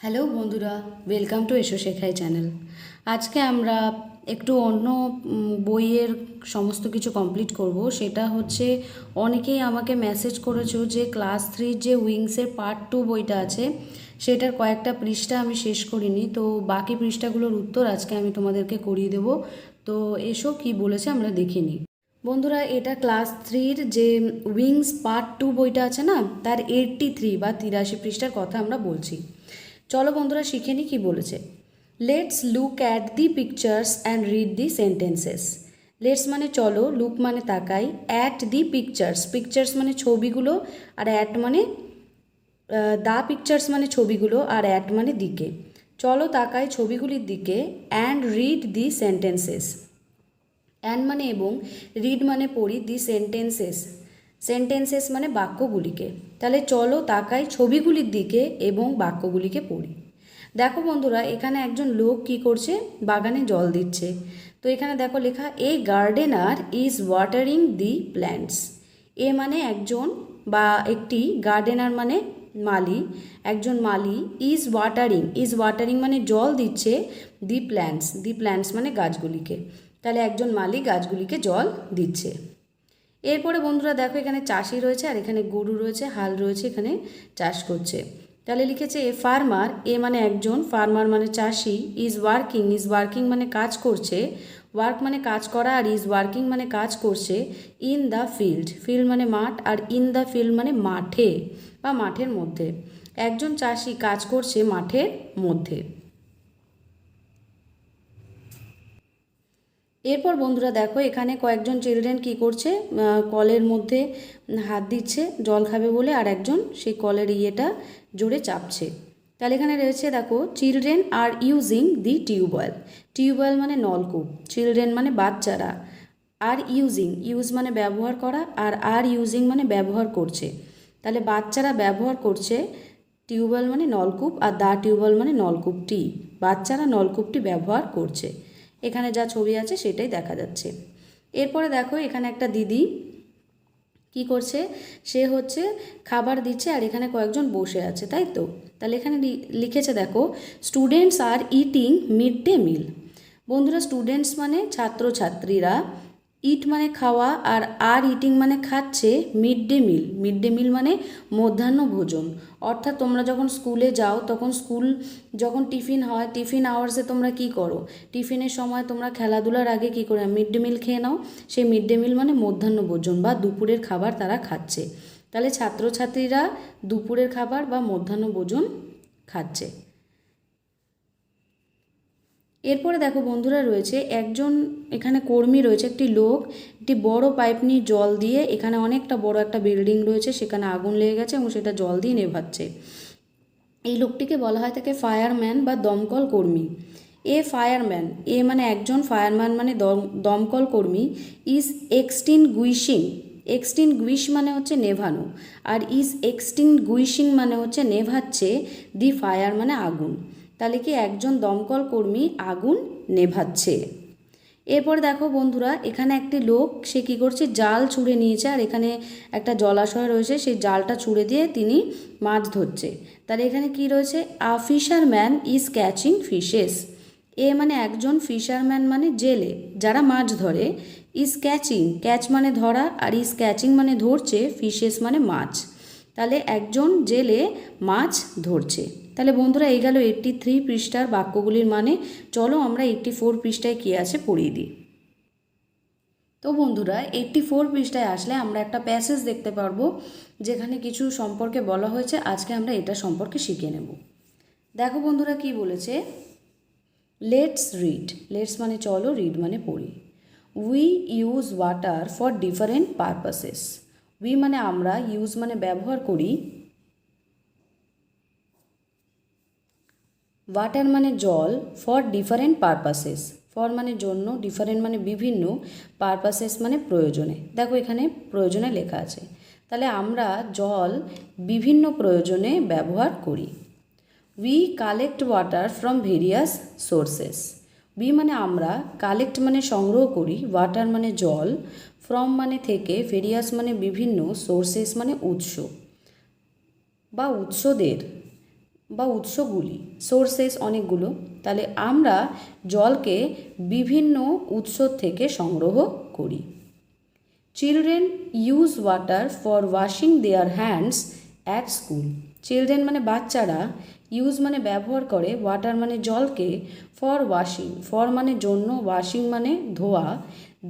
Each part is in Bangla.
হ্যালো বন্ধুরা ওয়েলকাম টু এসো শেখাই চ্যানেল আজকে আমরা একটু অন্য বইয়ের সমস্ত কিছু কমপ্লিট করব। সেটা হচ্ছে, অনেকেই আমাকে মেসেজ করেছ যে ক্লাস থ্রির যে উইংসের পার্ট টু বইটা আছে, সেটার কয়েকটা পৃষ্ঠা আমি শেষ করিনি। তো বাকি পৃষ্ঠাগুলোর উত্তর আজকে আমি তোমাদেরকে করিয়ে দেবো। তো এসো কি বলেছে আমরা দেখে নিই। বন্ধুরা, এটা ক্লাস থ্রির যে উইংস পার্ট টু বইটা আছে না, তার এইটটি থ্রি বা তিরাশি পৃষ্ঠার কথা আমরা বলছি। চলো বন্ধুরা শিখে নিই কী বলেছে। Let's look at the pictures and read the sentences let's মানে চলো লুক মানে তাকাই অ্যাট দি পিকচার্স পিকচার্স মানে ছবিগুলো, আর অ্যাট মানে দা পিকচার্স মানে ছবিগুলো, আর অ্যাট মানে দিকে। চলো তাকাই ছবিগুলির দিকে and read the sentences and মানে এবং রিড মানে পড়ি দি সেন্টেন্সেস সেন্টেন্সেস মানে বাক্যগুলিকে। তাহলে চলো তাকাই ছবিগুলির দিকে এবং বাক্যগুলিকে পড়ি। দেখো বন্ধুরা, এখানে একজন লোক কি করছে? বাগানে জল দিচ্ছে। তো এখানে দেখো লেখা, a gardener is watering the plants এ মানে একজন বা একটি গার্ডেনার মানে মালি, একজন মালি ইজ ওয়াটারিং ইজ ওয়াটারিং মানে জল দিচ্ছে দি প্ল্যান্টস দি প্ল্যান্টস মানে গাছগুলিকে। তাহলে একজন মালি গাছগুলিকে জল দিচ্ছে। এরপরে বন্ধুরা দেখো এখানে চাষি রয়েছে আর এখানে গরু রয়েছে, হাল রয়েছে, এখানে চাষ করছে। তাহলে লিখেছে এ ফার্মার এ মানে একজন ফার্মার মানে চাষি ইজ ওয়ার্কিং ইজ ওয়ার্কিং মানে কাজ করছে ওয়ার্ক মানে কাজ করা আর ইজ ওয়ার্কিং মানে কাজ করছে ইন দ্য ফিল্ড ফিল্ড মানে মাঠ আর ইন দ্য ফিল্ড মানে মাঠে বা মাঠের মধ্যে। একজন চাষি কাজ করছে মাঠের মধ্যে। এরপর বন্ধুরা দেখো, এখানে কয়েকজন চিলড্রেন কি করছে? কলের মধ্যে হাত দিচ্ছে, জল খাবে বলে, আর একজন সেই কলের ইয়েটা জোরে চাপছে। তাহলে এখানে রয়েছে দেখো children are using the tube well tube well মানে নলকূপ। চিলড্রেন মানে বাচ্চারা। আর ইউজিং ইউজ মানে ব্যবহার করা, আর আর ইউজিং মানে ব্যবহার করছে। তাহলে বাচ্চারা ব্যবহার করছে টিউবওয়েল মানে নলকূপ, আর দা টিউবওয়েল মানে নলকূপটি। বাচ্চারা নলকূপটি ব্যবহার করছে। এখানে যা ছবি আছে সেটাই দেখা যাচ্ছে। এরপরে দেখো এখানে একটা দিদি কি করছে? সে হচ্ছে খাবার দিচ্ছে আর এখানে কয়েকজন বসে আছে, তাই তো? তাহলে এখানে লিখেছে দেখো students are eating mid day meal বন্ধুরা স্টুডেন্টস মানে ছাত্রছাত্রীরা ইট মানে খাওয়া আর আর ইটিং মানে খাচ্ছে mid day meal mid day meal মানে মধ্যাহ্ন ভোজন। অর্থাৎ তোমরা যখন স্কুলে যাও, তখন স্কুল যখন টিফিন হয়, টিফিন আওয়ার্সে তোমরা কি করো? টিফিনের সময় তোমরা খেলাধুলার আগে কি করে? মিড ডে মিল খেয়ে নাও। সেই মিড ডে মিল মানে মধ্যাহ্ন ভোজন বা দুপুরের খাবার তারা খাচ্ছে। তাহলে ছাত্রছাত্রীরা দুপুরের খাবার বা মধ্যাহ্ন ভোজন খাচ্ছে। এরপরে দেখো বন্ধুরা রয়েছে, একজন এখানে কর্মী রয়েছে, একটি লোক, একটি বড় পাইপ নিয়ে জল দিয়ে এখানে অনেকটা বড় একটা বিল্ডিং রয়েছে, সেখানে আগুন লেগে গেছে এবং সেটা জল দিয়ে নেভাচ্ছে। এই লোকটিকে বলা হয় তাকে ফায়ারম্যান বা দমকল কর্মী। এ ফায়ারম্যান, এ মানে একজন ফায়ারম্যান মানে দম- দমকল কর্মী ইজ এক্সটিন গুইশিং। এক্সটিন গুইশ মানে হচ্ছে নেভানো, আর ইজ এক্সটিন গুইশিং মানে হচ্ছে নেভাচ্ছে দি ফায়ার মানে আগুন। তাহলে কি একজন দমকল কর্মী আগুন নেভাচ্ছে? এরপর দেখো বন্ধুরা, এখানে একটি লোক, সে কী করছে? জাল ছুঁড়ে নিয়েছে আর এখানে একটা জলাশয় রয়েছে, সেই জালটা ছুঁড়ে দিয়ে তিনি মাছ ধরছে। তাহলে এখানে কি রয়েছে? A fisherman is catching fishes এ মানে একজন ফিশারম্যান মানে জেলে, যারা মাছ ধরে ইজ ক্যাচিং ক্যাচ মানে ধরা আর ইজ ক্যাচিং মানে ধরছে ফিশেস মানে মাছ। তাহলে একজন জেলে মাছ ধরছে। তাহলে বন্ধুরা, এই গেল এইট্টি থ্রি পৃষ্ঠার বাক্যগুলির মানে। চলো আমরা এইট্টি ফোর পৃষ্ঠায় কী আছে পড়িয়ে দিই। তো বন্ধুরা এইট্টি ফোর পৃষ্ঠায় আসলে আমরা একটা প্যাসেজ দেখতে পারব, যেখানে কিছু সম্পর্কে বলা হয়েছে। আজকে আমরা এটা সম্পর্কে শিখে নেব। দেখো বন্ধুরা কি বলেছে? লেটস রিড লেটস মানে চলো রিড মানে পড়ি। We use water for different purposes we মানে আমরা ইউজ মানে ব্যবহার করি ওয়াটার মানে জল ফর ডিফারেন্ট পারপাসেস ফর মানে জন্য ডিফারেন্ট মানে বিভিন্ন পারপাসেস মানে প্রয়োজনে। দেখো এখানে প্রয়োজনে লেখা আছে। তাহলে আমরা জল বিভিন্ন প্রয়োজনে ব্যবহার করি। We collect water from various sources we মানে আমরা কালেক্ট মানে সংগ্রহ করি ওয়াটার মানে জল ফ্রম মানে থেকে ভেরিয়াস মানে বিভিন্ন সোর্সেস মানে উৎস। বা উৎসদের বা উৎসগুলি সোর্সেস অনেকগুলো, তাহলে আমরা জলকে বিভিন্ন উৎস থেকে সংগ্রহ করি। Children use water for washing their hands at school children মানে বাচ্চারা ইউজ মানে ব্যবহার করে ওয়াটার মানে জলকে ফর ওয়াশিং ফর মানে জন্য ওয়াশিং মানে ধোয়া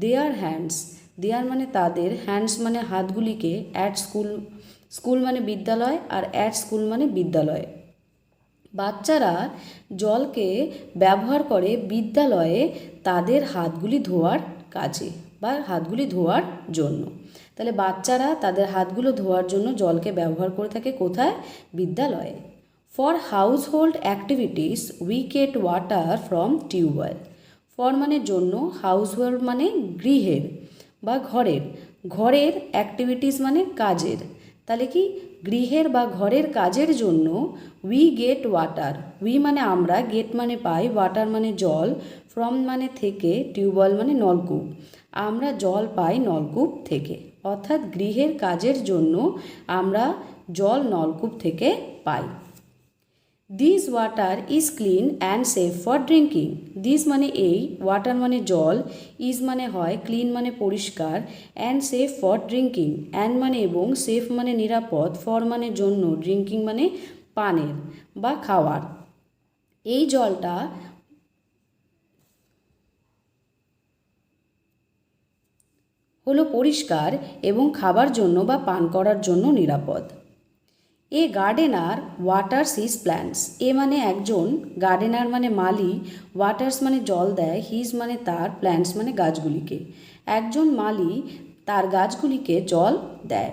দেয়ার হ্যান্ডস দেয়ার মানে তাদের হ্যান্ডস মানে হাতগুলিকে অ্যাট স্কুল স্কুল মানে বিদ্যালয় আর অ্যাট স্কুল মানে বিদ্যালয়। বাচ্চারা জলকে ব্যবহার করে বিদ্যালয়ে তাদের হাতগুলি ধোয়ার কাজে বা হাতগুলি ধোয়ার জন্য। তাহলে বাচ্চারা তাদের হাতগুলো ধোয়ার জন্য জলকে ব্যবহার করে থাকে কোথায়? বিদ্যালয়ে। For household activities we water from tube well for মানে জন্য হাউস হোল্ড মানে গৃহের বা ঘরের। ঘরের অ্যাক্টিভিটিস মানে কাজের। তাহলে কি গৃহের বা ঘরের কাজের জন্য উই গেট ওয়াটার উই মানে আমরা গেট মানে পাই ওয়াটার মানে জল ফ্রম মানে থেকে টিউবওয়েল মানে নলকূপ, আমরা জল পাই নলকূপ থেকে, অর্থাৎ গৃহের কাজের জন্য আমরা জল নলকূপ থেকে পাই। This water is clean and safe for drinking this মানে এই ওয়াটার মানে জল ইজ মানে হয় ক্লিন মানে পরিষ্কার and safe for drinking and মানে এবং সেফ মানে নিরাপদ ফর মানে জন্য ড্রিঙ্কিং মানে পানের বা খাওয়ার। এই জলটা হলো পরিষ্কার এবং খাবার জন্য বা পান করার জন্য নিরাপদ। A gardener waters his plants a মানে একজন গার্ডেনার মানে মালি ওয়াটার্স মানে জল দেয় হিজ মানে তার প্ল্যান্টস মানে গাছগুলিকে। একজন মালি তার গাছগুলিকে জল দেয়।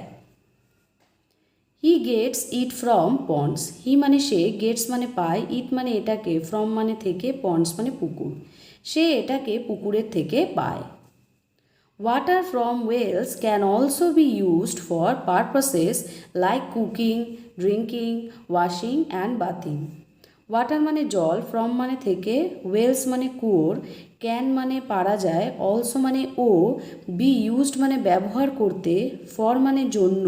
He gets it from ponds he মানে সে গেটস মানে পায় ইট মানে এটাকে ফ্রম মানে থেকে পন্ডস মানে পুকুর। সে এটাকে পুকুরের থেকে পায়। Water from wells can also be used for purposes like cooking, drinking, washing and bathing. Water মানে জল ফ্রম মানে থেকে ওয়েলস মানে কুয়োর ক্যান মানে পারা যায় অলসো মানে ও বি ইউজড মানে ব্যবহার করতে ফর মানে জন্য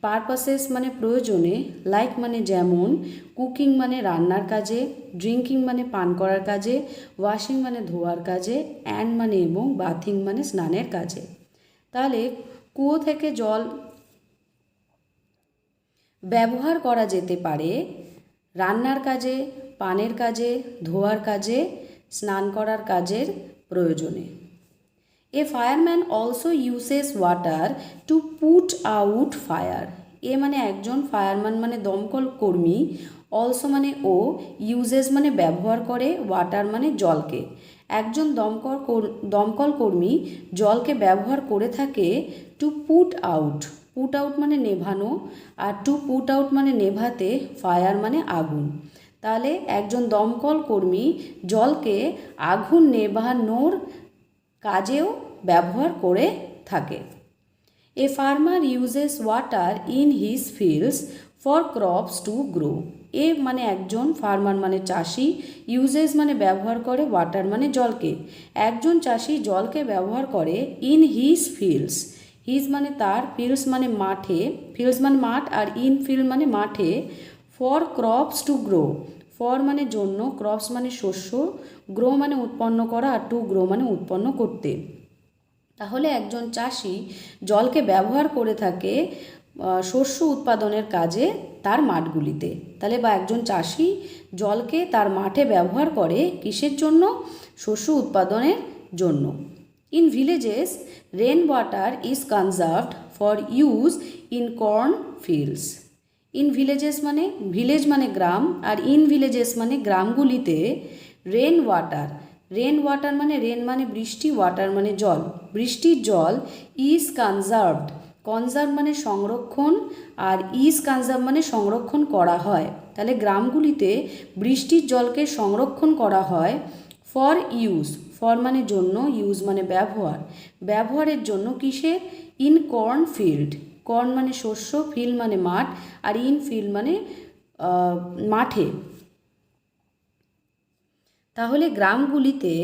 পারপাসেস মানে প্রয়োজনে লাইক মানে যেমন কুকিং মানে রান্নার কাজে ড্রিঙ্কিং মানে পান করার কাজে ওয়াশিং মানে ধোয়ার কাজে অ্যান্ড মানে এবং বাথিং মানে স্নানের কাজে। তাহলে, কুয়ো থেকে জল ব্যবহার করা যেতে পারে রান্নার কাজে, পানের কাজে, ধোয়ার কাজে, স্নান করার কাজের প্রয়োজনে। A fireman also uses water to put out fire a মানে একজন ফায়ারম্যান মানে দমকল কর্মী অলসো মানে ও ইউজেস মানে ব্যবহার করে ওয়াটার মানে জলকে। একজন দমকল দমকল কর্মী জলকে ব্যবহার করে থাকে to put out put out মানে নেভানো আর টু পুট আউট মানে নেভাতে ফায়ার মানে আগুন। তাহলে একজন দমকল কর্মী জলকে আগুন নেভানোর কাজেও ব্যবহার করে থাকে। A farmer uses water in his fields for crops to grow a মানে একজন ফার্মার মানে চাষি ইউজেস মানে ব্যবহার করে ওয়াটার মানে জলকে। একজন চাষি জলকে ব্যবহার করে ইন হিজ ফিল্ডস হিজ মানে তার ফিল্ডস মানে মাঠে ফিল্ডস মানে মাঠ আর ইন ফিল্ড মানে মাঠে for crops to grow for মানে জন্য ক্রপস মানে শস্য গ্রো মানে উৎপন্ন করা আর টু গ্রো মানে উৎপন্ন করতে। তাহলে একজন চাষি জলকে ব্যবহার করে থাকে শস্য উৎপাদনের কাজে তার মাঠগুলিতে। তাহলে বা একজন চাষি জলকে তার মাঠে ব্যবহার করে কিসের জন্য? শস্য উৎপাদনের জন্য। Villages rain water is conserved for use in corn fields in villages মানে ভিলেজ মানে গ্রাম, আর ইন ভিলেজেস মানে গ্রামগুলিতে রেন ওয়াটার রেন ওয়াটার মানে রেন মানে বৃষ্টি ওয়াটার মানে জল। বৃষ্টির জল ইজ কনজার্ভড কনজার্ভ মানে সংরক্ষণ, আর ইজ কনজার্ভ মানে সংরক্ষণ করা হয়। তাহলে গ্রামগুলিতে বৃষ্টির জলকে সংরক্ষণ করা হয় ফর ইউজ ফর মানে জন্য ইউজ মানে ব্যবহার। ব্যবহারের জন্য কিসের ইন কর্ন ফিল্ড কর্ন মানে শস্য ফিল্ড মানে মাঠ, আর ইন ফিল্ড মানে মাঠে। তাহলে গ্রামগুলিতে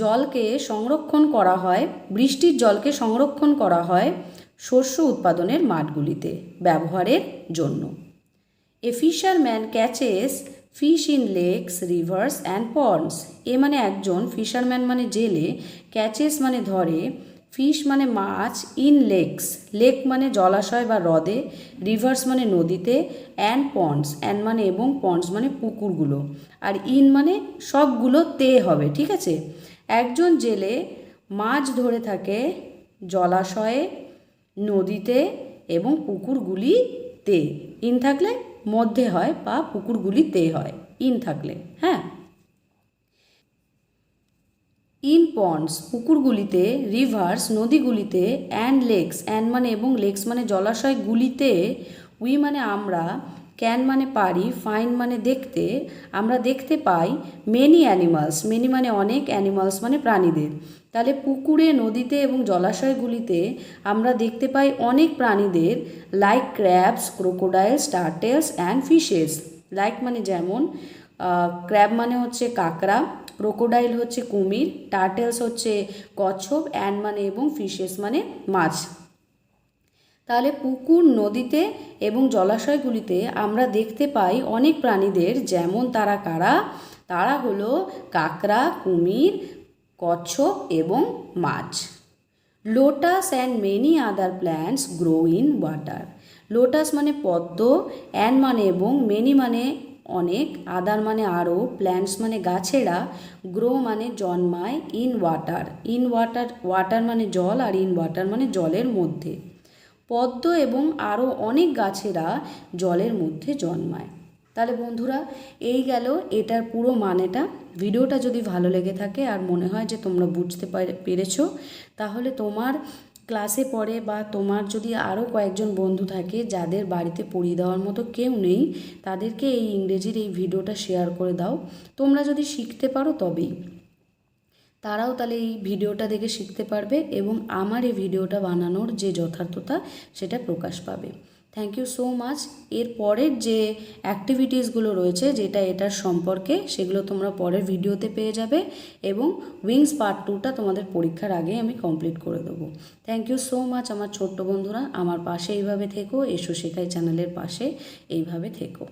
জলকে সংরক্ষণ করা হয়, বৃষ্টির জলকে সংরক্ষণ করা হয় শস্য উৎপাদনের মাঠগুলিতে ব্যবহারের জন্য। A fisherman catches fish in lakes, rivers and ponds a মানে একজন ফিশারম্যান মানে জেলে, ক্যাচেস মানে ধরে, ফিশ মানে মাছ ইন লেকস। লেক মানে জলাশয় বা হ্রদে, রিভার্স মানে নদীতে, অ্যান্ড পন্ডস অ্যান্ড মানে এবং পন্ডস মানে পুকুরগুলো। আর ইন মানে সবগুলো তে হবে, ঠিক আছে? একজন জেলে মাছ ধরে থাকে জলাশয়ে, নদীতে এবং পুকুরগুলিতে। ইন থাকলে মধ্যে হয় বা পুকুরগুলিতে হয়। ইন থাকলে হ্যাঁ? ইন পন্ডস, পুকুরগুলিতে, রিভার্স, নদীগুলিতে, অ্যান্ড লেকস, অ্যান্ড মানে এবং লেকস মানে জলাশয়গুলিতে, উই মানে আমরা, ক্যান মানে পারি, ফাইন মানে দেখতে, আমরা দেখতে পাই মেনি অ্যানিমালস মেনি মানে অনেক অ্যানিমালস মানে প্রাণীদের। তাহলে পুকুরে, নদীতে এবং জলাশয়গুলিতে আমরা দেখতে পাই অনেক প্রাণীদের like crabs crocodiles turtles and fishes like মানে যেমন ক্র্যাব মানে হচ্ছে কাঁকড়া ক্রোকোডাইল হচ্ছে কুমির টার্টেলস হচ্ছে কচ্ছপ অ্যান্ড মানে এবং ফিশেস মানে মাছ। তাহলে পুকুর, নদীতে এবং জলাশয়গুলিতে আমরা দেখতে পাই অনেক প্রাণীদের, যেমন তারা কারা? তারা হলো কাঁকড়া, কুমির কচ্ছপ এবং মাছ। Lotus and many other plants grow in water lotus মানে পদ্ম অ্যান্ড মানে এবং মেনি মানে অনেক। আদার মানে আরও। প্ল্যান্টস মানে গাছেরা। গ্রো মানে জন্মায় in water in water water মানে জল আর ইন ওয়াটার মানে জলের মধ্যে। পদ্ম এবং আরও অনেক গাছেরা জলের মধ্যে জন্মায়। তাহলে বন্ধুরা, এই গেল এটার পুরো মানেটা। ভিডিওটা যদি ভালো লেগে থাকে আর মনে হয় যে তোমরা বুঝতে পারে- পেরেছ, তাহলে তোমার ক্লাসে পড়ে বা তোমার যদি আরও কয়েকজন বন্ধু থাকে যাদের বাড়িতে পড়িয়ে দেওয়ার মতো কেউ নেই, তাদেরকে এই ইংরেজির এই ভিডিওটা শেয়ার করে দাও। তোমরা যদি শিখতে পারো তবেই। তারাও তাহলে এই ভিডিওটা দেখে শিখতে পারবে এবং আমার এই ভিডিওটা বানানোর যে যথার্থতা, সেটা প্রকাশ পাবে। থ্যাংক ইউ সো মাচ এর পরের যে অ্যাক্টিভিটিসগুলো রয়েছে, যেটা এটার সম্পর্কে, সেগুলো তোমরা পরের ভিডিওতে পেয়ে যাবে এবং উইংস পার্ট টুটা তোমাদের পরীক্ষার আগে আমি কমপ্লিট করে দেবো। থ্যাংক ইউ সো মাচ আমার ছোট্ট বন্ধুরা। আমার পাশে এইভাবে থেকো, এসো শেখাই চ্যানেলের পাশে, এইভাবে থেকো।